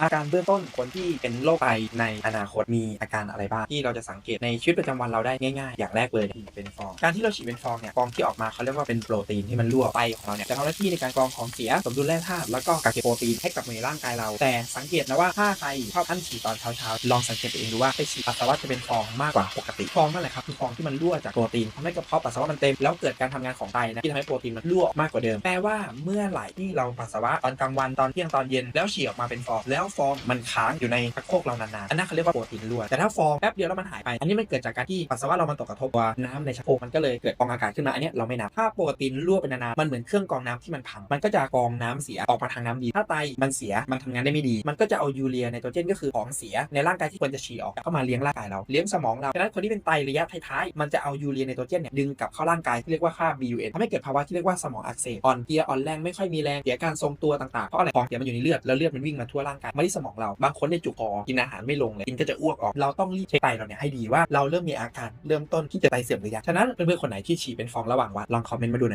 อาการเบื้องต้นคนที่เป็นโรคไตในอนาคตมีอาการอะไรบ้างที่เราจะสังเกตในชีวิตประจำวันเราได้ง่ายๆ อย่างแรกเลยฉี่เป็นฟอง การที่เราฉี่เป็นฟองเนี่ยฟองที่ออกมาเขาเรียกว่าเป็นโปรตีนที่มันรั่วไตของเราเนี่ยจะทำหน้าที่ในการกรองของเสียสมดุลแร่ธาตุแล้วก็กักเก็บโปรตีนให้กับในร่างกายเรา แต่สังเกตนะว่าถ้าใครชอบอั้นฉี่ตอนเช้าๆลองสังเกตตัวเองดูว่าไปฉี่ปัสสาวะจะเป็นฟองมากกว่าปกติฟองนั่นแหละครับคือฟองที่มันรั่วจากโปรตีนทำให้กระเพาะปัสสาวะมันเต็มแล้วเกิดการทำงานของไตนะที่ทำให้โปรตีนมันรั่วมากกว่าเดิมแปลว่าเมื่อไหร่ที่เราปัสสาวะตอนกลางวันตอนเที่ยงตอนเย็นแล้วฉี่ออกมาเป็นฟองแล้วฟองมันค้างอยู่ในชักโครกเรานานๆอันนั้นเขาเรียกว่าโปรตีนรั่วแต่ถ้าฟองแป๊บเดียวแล้วมันหายไป อันนี้มันเกิดจากการที่ปัสสาวะเรามันตกกระทบตัวน้ำในชักโครกมันก็เลยเกิดฟองอากาศขึ้นมาอันนี้เราไม่นับถ้าโปรตีนรั่วเป็นนานๆมันเหมือนเครื่องกรองน้ำที่มันพังมันก็จะกรองน้ำเสียออกมาทางน้ำดีถ้าไตมันเสียมันทำงานได้ไม่ดี มันก็จะเอายูเรียไนโตรเจนก็คือของเสียในร่างกายที่ควรจะฉี่ออกเข้ามาเลี้ยงร่างกายเราเลี้ยงสมองเราฉะนั้นคนที่เป็นไตระยะท้ายๆมันจะเอายูเรียไนโตรเจนเนี่ยดึงกลับเข้าร่างกายที่เรียกว่าค่า BUN ทำให้เกิดภาวะที่เรียกว่าสมองอักเสบอ่อนเพลียอ่อนแรงไม่ค่อยมีแรงเสียการทรงตัวต่างๆเพราะอะไรของเสียมันอยู่ในเลือดแล้วเลือดมันวิ่งมาทั่วร่างกายมาที่สมองเรา บางคนเนี่ยจุกคอกินอาหารไม่ลงเลยกินก็จะอ้วกออก เราต้องรีบเช็คไตเราเนี่ยให้ดีว่าเราเริ่มมีอาการเริ่มต้นที่จะไตเสื่อมหรือยังฉะนั้นเพื่อนๆคนไหนที่ฉี่เป็นฟองระหว่างวันลองคอมเมนต์มาดูหน่อย